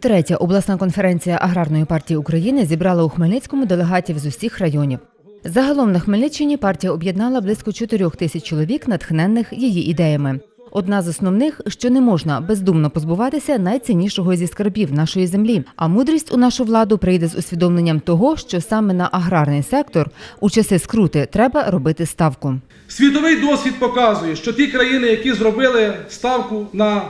Третя обласна конференція аграрної партії України зібрала у Хмельницькому делегатів з усіх районів. Загалом на Хмельниччині партія об'єднала близько 4 тисяч чоловік, натхненних її ідеями. Одна з основних, що не можна бездумно позбуватися найціннішого зі скарбів нашої землі. А мудрість у нашу владу прийде з усвідомленням того, що саме на аграрний сектор у часи скрути треба робити ставку. Світовий досвід показує, що ті країни, які зробили ставку на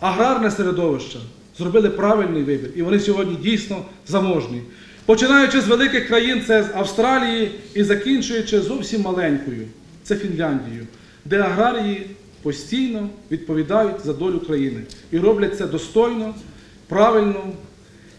аграрне середовище, зробили правильний вибір. І вони сьогодні дійсно заможні. Починаючи з великих країн, це з Австралії і закінчуючи зовсім маленькою, це Фінляндією, де аграрії постійно відповідають за долю країни і роблять це достойно, правильно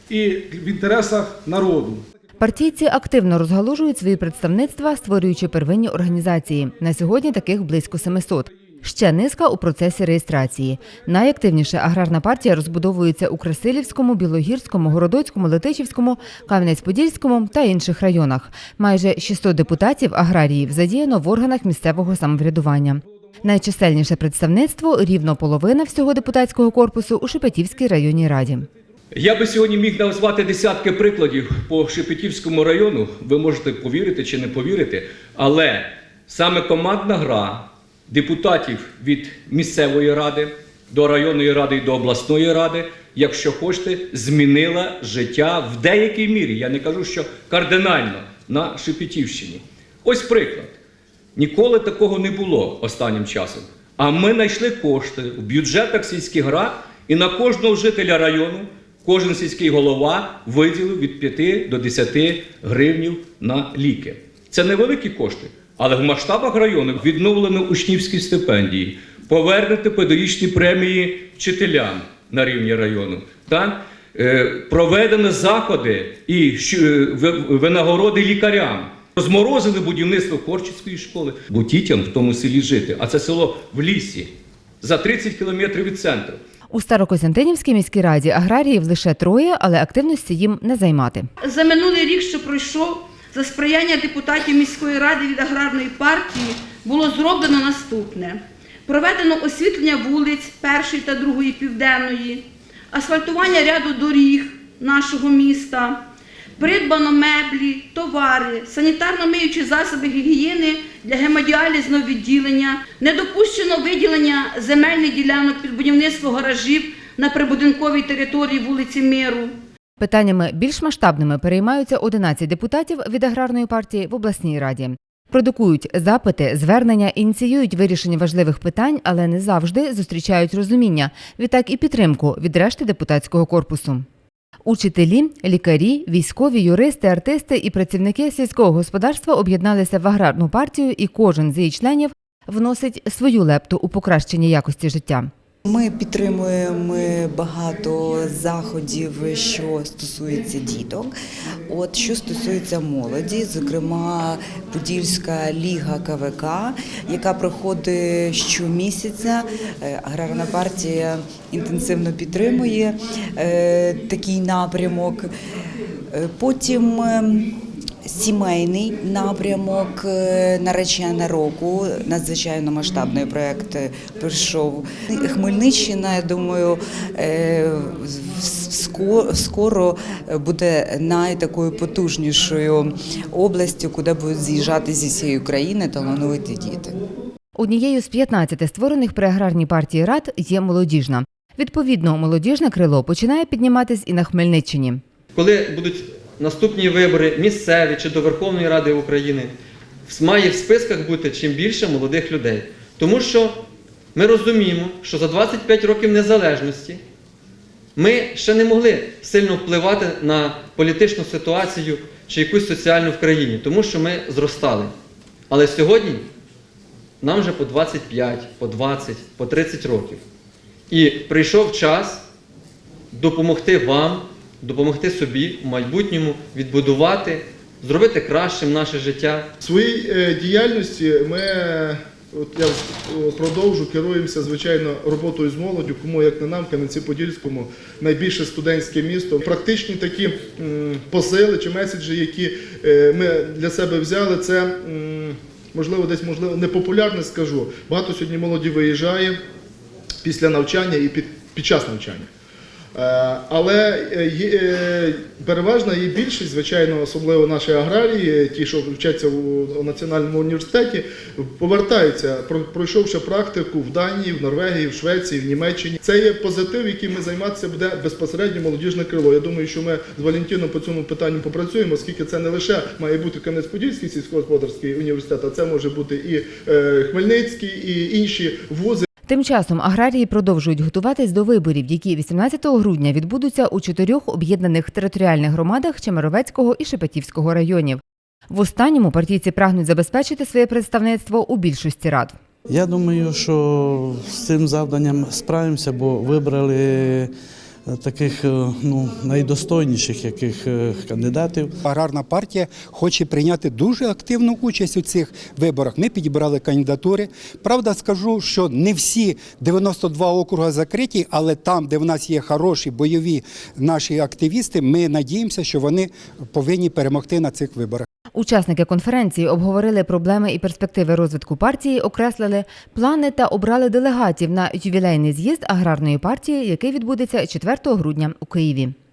і в інтересах народу. Партійці активно розгалужують свої представництва, створюючи первинні організації. На сьогодні таких близько 700. Ще низка у процесі реєстрації. Найактивніше аграрна партія розбудовується у Красилівському, Білогірському, Городоцькому, Летичівському, Кам'янець-Подільському та інших районах. Майже 600 депутатів аграріїв задіяно в органах місцевого самоврядування. Найчисельніше представництво рівно половина всього депутатського корпусу у Шепетівській районній раді. Я би сьогодні міг назвати десятки прикладів по Шепетівському району. Ви можете повірити чи не повірити, але саме командна гра депутатів від місцевої ради до районної ради і до обласної ради, якщо хочете, змінила життя в деякій мірі. Я не кажу, що кардинально на Шепетівщині. Ось приклад. Ніколи такого не було останнім часом. А ми знайшли кошти в бюджетах сільських рад, і на кожного жителя району кожен сільський голова виділив від 5 до 10 гривнів на ліки. Це невеликі кошти, але в масштабах району відновлено учнівські стипендії, повернуто педагогічні премії вчителям на рівні району. Так? Е, Проведено заходи і е, винагороди лікарям. Розморозили будівництво Корчицької школи, бо дітям в тому селі жити, а це село в лісі за 30 кілометрів від центру. У Старокостянтинівській міській раді аграріїв лише троє, але активності їм не займати. За минулий рік, що пройшов, за сприяння депутатів міської ради від аграрної партії було зроблено наступне: проведено освітлення вулиць першої та другої південної, асфальтування ряду доріг нашого міста, придбано меблі, товари, санітарно-миючі засоби гігієни для гемодіалізного відділення, не допущено виділення земельних ділянок під будівництво гаражів на прибудинковій території вулиці Миру. Питаннями більш масштабними переймаються 11 депутатів від аграрної партії в обласній раді. Продукують запити, звернення, ініціюють вирішення важливих питань, але не завжди зустрічають розуміння, відтак і підтримку від решти депутатського корпусу. Учителі, лікарі, військові, юристи, артисти і працівники сільського господарства об'єдналися в аграрну партію, і кожен з її членів вносить свою лепту у покращення якості життя. Ми підтримуємо багато заходів, що стосується діток. От що стосується молоді, зокрема Подільська ліга КВК, яка проходить щомісяця. Е, Аграрна партія інтенсивно підтримує е, такий напрямок. Е, Потім е, Сімейний напрямок е, наречена року, надзвичайно масштабний проект е, пройшов. Хмельниччина, я думаю, е, ско- скоро буде найтакою потужнішою областю, куди будуть з'їжджати зі всієї України талановиті діти. Однією з 15 створених при аграрній партії рад є молодіжна. Відповідно, молодіжне крило починає підніматись і на Хмельниччині. коли будуть наступні вибори місцеві чи до Верховної Ради України, має в списках бути чим більше молодих людей. Тому що ми розуміємо, що за 25 років незалежності ми ще не могли сильно впливати на політичну ситуацію чи якусь соціальну в країні, тому що ми зростали. Але сьогодні нам вже по 25, по 20, по 30 років. І прийшов час допомогти вам, допомогти собі в майбутньому відбудувати, зробити кращим наше життя. В своїй е, діяльності ми, от я продовжу, керуємося, звичайно, роботою з молоддю, кому як не нам, Кам'янці-Подільському, найбільше студентське місто. Практичні такі посили чи меседжі, які е, ми для себе взяли, це можливо десь можливо непопулярне скажу. Багато сьогодні молоді виїжджає після навчання і під, під час навчання. Е, Але е, е, переважна її більшість, звичайно, особливо наші аграрії, ті, що вчаться у національному університеті, повертаються, про- пройшовши практику в Данії, в Норвегії, в Швеції, в Німеччині. Це є позитив, яким ми займатися буде безпосередньо молодіжне крило. Я думаю, що ми з Валентином по цьому питанню попрацюємо, оскільки це не лише має бути Кам'янець-Подільський сільськогосподарський університет, а це може бути і Хмельницький, і інші вузи. Тим часом аграрії продовжують готуватись до виборів, які 18 грудня відбудуться у чотирьох об'єднаних територіальних громадах Чемеровецького і Шепетівського районів. В останньому партійці прагнуть забезпечити своє представництво у більшості рад. Я думаю, що з цим завданням справимося, бо вибрали таких е, ну, найдостойніших яких е, кандидатів. Аграрна партія хоче прийняти дуже активну участь у цих виборах. Ми підібрали кандидатури. Правда, скажу, що не всі 92 округи закриті, але там, де в нас є хороші бойові наші активісти, ми надіємося, що вони повинні перемогти на цих виборах. Учасники конференції обговорили проблеми і перспективи розвитку партії, окреслили плани та обрали делегатів на ювілейний з'їзд аграрної партії, який відбудеться 4 грудня у Києві.